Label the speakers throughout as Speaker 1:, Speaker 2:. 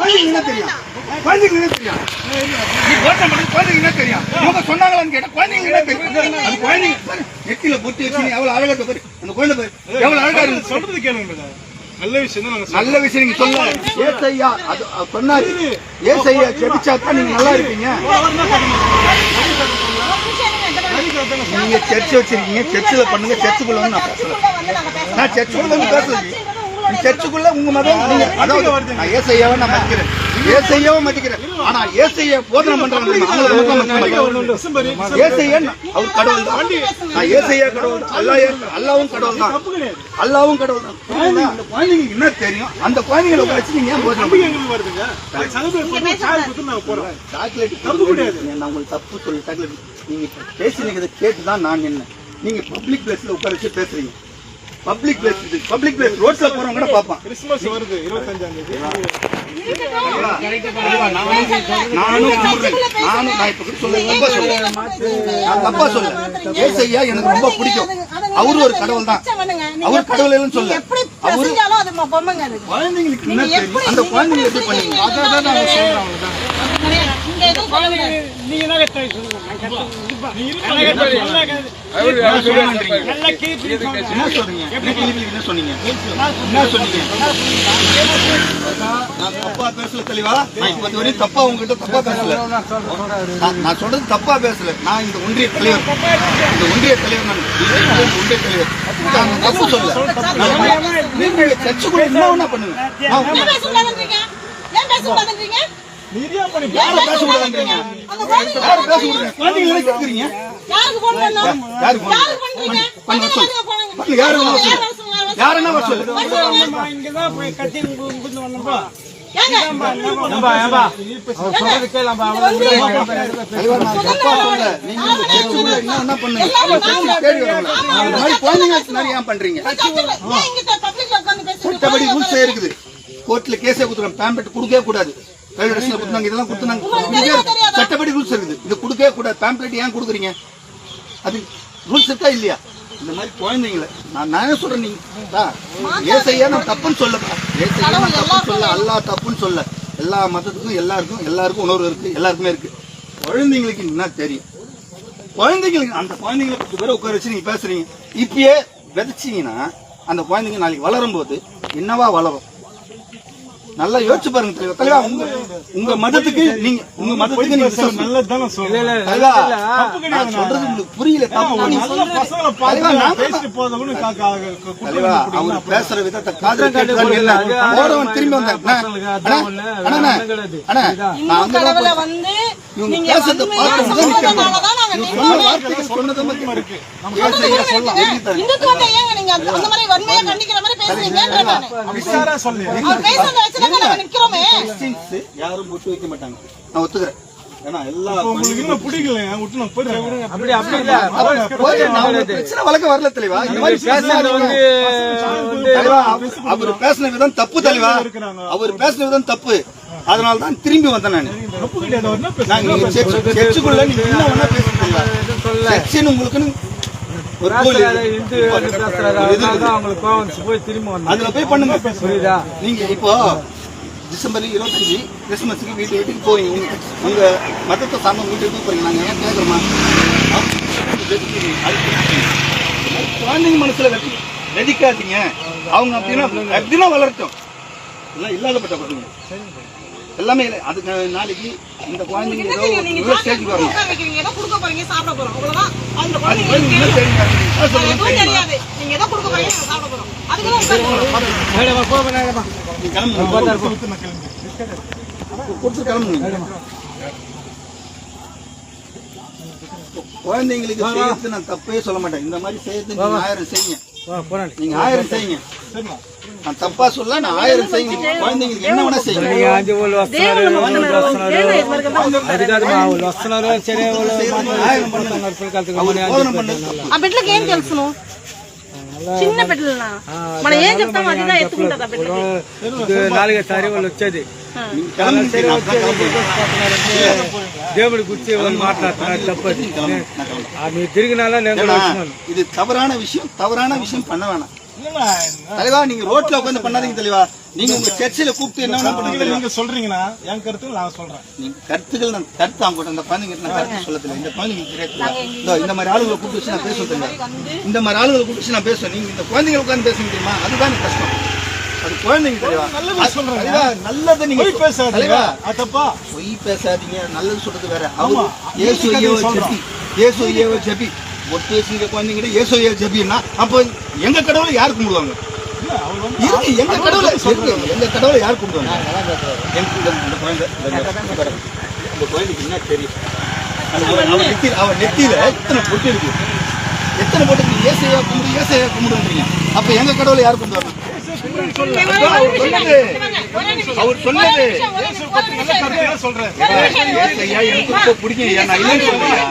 Speaker 1: குழந்தைங்களுக்கு என்ன தெரியும்? குழந்தைங்களுக்கு என்ன தெரியும்? நீ குழந்தைங்களுக்கு என்ன தெரியும்? இவங்க சொன்னாங்களான்னு கேட்டா குழந்தைங்களுக்கு என்ன தெரியும்? அது குழந்தைங்க பாரு, நெத்தியில பொட்டி வச்சு எவ்வளவு அழகா பாரு அந்த குழந்தை பாரு எவ்வளவு அழகா இருக்கு?
Speaker 2: சொல்றது கேளுங்க. நல்ல விஷயம்
Speaker 1: நல்ல விஷயம் நீங்க சொல்ல ஏசையா அது சொன்னாரு. ஏசையா ஜெபிச்சா தான் நீங்க நல்லா இருப்பீங்க. நீங்க சர்ச் வச்சிருக்கீங்க சர்ச்சில் பண்ணுங்க சர்ச்சுக்குள்ள வந்து நான் பேசல நான் சர்ச்சுக்குள்ள வந்து பேசல நீ சர்ச்சுக்குள்ள உங்க மதம் நீங்க அதாவது நான் ஏசையாவை நான் மதிக்கிறேன். ஏசையாவை மதிக்கிறேன். ஆனா ஏசையா போதனை பண்றாங்க அவங்களை மட்டும் மதிக்க மாட்டேன்.
Speaker 2: டிசம்பர்
Speaker 1: ஏசையா அவர் கடவுள் தான். நான் ஏசையா கடவுள். அல்லாஹ் அல்லாவும் கடவுள் தான். அல்லாவும் கடவுள் தான்? அந்த குழந்தைங்களுக்கு என்ன தெரியும்? அந்த குழந்தைங்களை வச்சு நீங்க ஏன் போதனை
Speaker 2: வருதுங்க.
Speaker 1: சாக்லேட்
Speaker 2: தப்பு கிடையாது.
Speaker 1: நான் உங்களுக்கு தப்பு சொல்லி சாக்லேட் நீங்க பேசுனீங்க கேட்டு தான் நான் நின்னேன். நீங்க பப்ளிக் பிளேஸ்ல உட்கார வச்சு பேசுறீங்க. பப்ளிக் பிளேஸ் இது. பப்ளிக் பிளேஸ் ரோட்ல போறவங்க கூட பார்ப்பான்.
Speaker 2: கிறிஸ்துமஸ் வருது இருபத்தஞ்சாம் தேதி.
Speaker 1: நானும். நானும் நான் இப்ப கூட சொல்ல தப்பா சொல்ல நான் தப்பா சொல்ல ஏசையா எனக்கு ரொம்ப பிடிக்கும். அவரு ஒரு கடவுள் தான் அவர் கடவுள் இல்லைன்னு சொல்ல.
Speaker 3: எப்படி
Speaker 1: அவரு குழந்தைங்களுக்கு அந்த குழந்தைங்க எப்படி பண்ணுவீங்க?
Speaker 2: அதான் நான் சொல்றேன்
Speaker 1: தப்பா உங்ககிட்ட தப்பா பேசல. நான் நான் சொல்றது தப்பா பேசல. நான் இந்த ஒன்றிய தலைவர். இந்த ஒன்றிய தலைவர் நான் இந்த ஒன்றிய தலைவர். நான் தப்பு சொல்ல நான் நீங்க சர்ச்சுக்குள்ள என்ன பண்ணுங்க நான்
Speaker 3: ஏன் பேசக்கூடாதுன்றீங்க ஏன் பேசக்கூடாதுன்றீங்க
Speaker 2: நீதியா பண்ணி
Speaker 1: யாரை பேசக்கூடாதுன்றீங்க
Speaker 3: அந்த குழந்தைங்க
Speaker 1: யாரை பேசக்கூடாது குழந்தைங்களை என்ன கேட்குறீங்க
Speaker 3: யாருக்கு போன் பண்ணோம்
Speaker 1: யாருக்கு phone
Speaker 3: யாருக்கு பண்றீங்க?
Speaker 1: பண்ண
Speaker 3: பண்ணி
Speaker 1: சொல்லு.
Speaker 2: இங்கதான் போய் கட்டி குந்து வந்தப்பா
Speaker 1: என்ன ரூல்ஸே இருக்குது. கோர்ட்ல கேஸே கொடுத்துறோம் பேம்பெட் கொடுக்கவே கூடாது. ரயில்வே ஸ்டேஷன்ல கொடுத்தாங்க இதெல்லாம் கொடுத்தாங்க சட்டப்படி ரூல்ஸ் இருக்குது. இது கொடுக்கவே கூடாது. பேம்பெட் ஏன் கொடுக்குறீங்க? அது ரூல்ஸ் இருக்கா இல்லையா? இந்த மாதிரி குழந்தைங்கள நான் நான் சொல்றேன் நீங்க? ஏசையா நான் தப்புன்னு சொல்லப்பா ஏசையா நான் தப்புன்னு சொல்ல அல்லா தப்புன்னு சொல்ல. எல்லா மதத்துக்கும் எல்லாருக்கும் எல்லாருக்கும் உணர்வு இருக்கு எல்லாருக்குமே இருக்கு. குழந்தைங்களுக்கு என்ன தெரியும்? குழந்தைங்களுக்கு அந்த குழந்தைங்களை பத்து பேரை உட்கார வச்சு நீங்க பேசுறீங்க. இப்பயே விதைச்சீங்கன்னா அந்த குழந்தைங்க நாளைக்கு வளரும் போது என்னவா வளரும்? நல்லா யோசிச்சு பாருங்க தலைவா. தலைவா உங்க உங்க மதத்துக்கு நீங்க உங்க மதத்துக்கு நீங்க
Speaker 2: நல்லதுதான் நான் சொல்றேன்
Speaker 1: தலைவா, நான் சொல்றது உங்களுக்கு புரியல. தலைவா, அவர் பேசுற விதத்தை காதுல கேட்டுதான் இல்ல போறவன் திரும்பி வந்தான் அண்ணா, அண்ணா, நான்
Speaker 3: வந்து
Speaker 1: இவங்க
Speaker 3: நீங்க
Speaker 1: பேசுறத பார்த்து
Speaker 3: இந்துத்துவத்தை ஏங்க நீங்க அந்த மாதிரி வன்மையா கண்டிக்கிற மாதிரி பேசுறீங்கன்ற நானு அவர் பேசுறத வச்சுதான் நாங்க நிக்கிறோமே.
Speaker 1: யாரும் பொட்டு வைக்க மாட்டாங்க. நான் ஒத்துக்கிறேன். அவர் பேசின விதம் தப்பு தெளிவா? அவர் பேசின விதம் தப்பு. அதனால தான் திரும்பி வந்தேன் நான். சர்ச்சுன்னு உங்களுக்குன்னு.
Speaker 4: போய்
Speaker 1: அதுல போய் பண்ணுங்க.
Speaker 4: புரியுதா?
Speaker 1: நீங்க இப்போ டிசம்பர் இருபத்தஞ்சு கிறிஸ்துமஸுக்கு வீட்டு வீட்டுக்கு போவீங்க உங்க மதத்தை சார்ந்த வீட்டுக்கு போய் போறீங்க. நாங்க ஏன் கேட்கறோமா குழந்தைங்க மனசுல வெட்டி வெடிக்காதீங்க. அவங்க அப்படின்னா அப்படின்னா வளரட்டும் எல்லாம் இல்லாதப்பட்ட குழந்தைங்க. எல்லாமே இல்லை. அதுக்கு நாளைக்கு இந்த குழந்தைங்க
Speaker 3: என்ன
Speaker 1: ஏதோ உள்ள ஸ்டேஜுக்கு வரணும்.
Speaker 3: வைக்கிறீங்க. ஏதோ கொடுக்க போறீங்க சாப்பிட போறோம். அவ்வளவுதான். அந்த
Speaker 1: அது குழந்தைங்க? அது
Speaker 3: அது? தெரியாது. நீங்க ஏதோ கொடுக்க போறீங்க சாப்பிட போறோம்.
Speaker 1: குழந்தைங்களுக்கு நான் தப்பே சொல்ல மாட்டேன். இந்த மாதிரி செய்யறது ஆயிரம் செய்யுங்க. நீங்க ஆயிரம் செய்யுங்க. நான் தப்பா சொல்ல நான் ஆயிரம் செய்யுங்க. குழந்தைங்களுக்கு என்ன வேணா செய்யுங்க.
Speaker 3: చిన్న బిడ్డలనా మనం ఏం చెప్తాం అది ఎత్తుకుంటుందా
Speaker 4: నాలుగైదు సారి వాళ్ళు వచ్చేది దేవుడి గుర్చి వాళ్ళు మాట్లాడుతున్నారు తప్పది మీరు తిరిగినాలా నేను
Speaker 1: ఇది తవరాన విషయం తవరాన విషయం
Speaker 2: పండవానా
Speaker 1: தலைவா நீங்க ரோட்ல உட்காந்து பண்ணாதீங்க தலைவா. நீங்க உங்க சர்ச்சில் கூப்பிட்டு என்ன பண்ணுங்க
Speaker 2: நீங்க சொல்றீங்கன்னா என் கருத்து நான் சொல்றேன்.
Speaker 1: நீங்க கருத்துக்கள் நான் கருத்து அவங்க அந்த குழந்தைங்க நான் கருத்து சொல்ல தெரியல இந்த குழந்தைங்க இந்த மாதிரி ஆளுங்களை கூப்பிட்டு வச்சு நான் பேச இந்த மாதிரி ஆளுங்களை கூப்பிட்டு வச்சு நான் பேசுவேன். நீங்க இந்த குழந்தைங்க உட்காந்து பேசுங்க தெரியுமா அதுதான் கஷ்டம். அது குழந்தைங்க தலைவா.
Speaker 2: நல்லது சொல்றேங்க.
Speaker 1: நல்லதை நீங்க
Speaker 2: போய் பேசாதீங்க. தப்பா
Speaker 1: பொய் பேசாதீங்க. நல்லது சொல்றது வேற.
Speaker 2: ஆமா. அதுக்கு
Speaker 1: ஐயோ. ஜெபி ஏசு ஐயோ ஜெபி ஒட்டு பேசுங்க குழந்தைங்கிட்ட ஏசு ஐயோ ஜெபின்னா அப்போ எங்க கடவுளை யார் கும்பிடுவாங்க? இருக்கு எங்க கடவுளை இருக்கு எங்க கடவுளை யார் கும்பிடுவாங்க? எனக்கு இந்த குழந்தை இந்த குழந்தை. இந்த குழந்தைக்கு என்ன தெரியும் அவர் அவர் நெத்தியில எத்தனை பொட்டு இருக்கு? எத்தனை பொட்டு ஏசையா கும்பிடு ஏசையா கும்பிடுன்றீங்க. அப்ப எங்க கடவுளை யார் கும்பிடுவாங்க? அவர் சொன்னது. அவர் சொன்னது.
Speaker 2: சொல்றேன்.
Speaker 1: ஐயா எனக்கு ரொம்ப பிடிக்கும் நான் இல்லைன்னு சொல்றேன்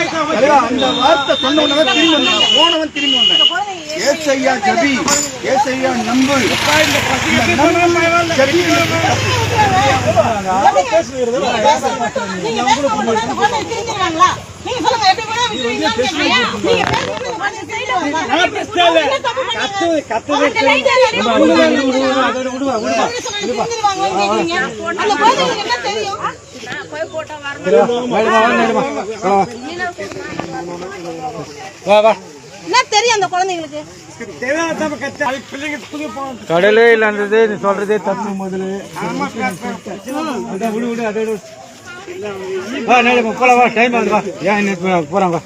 Speaker 1: அந்த வார்த்தை சொன்ன உடனே திரும்பி வந்தேன் போனவன் திரும்பி வந்தேன். ஏசையா ஜபி ஏசையா நம்பு. ஜபி
Speaker 4: கடலே இல்லைன்றது நீ சொல்றதே தப்பு முதல்ல வா நேரம் போகலாம் வா டைம் ஆகுது வா. ஏன் போகிறாங்க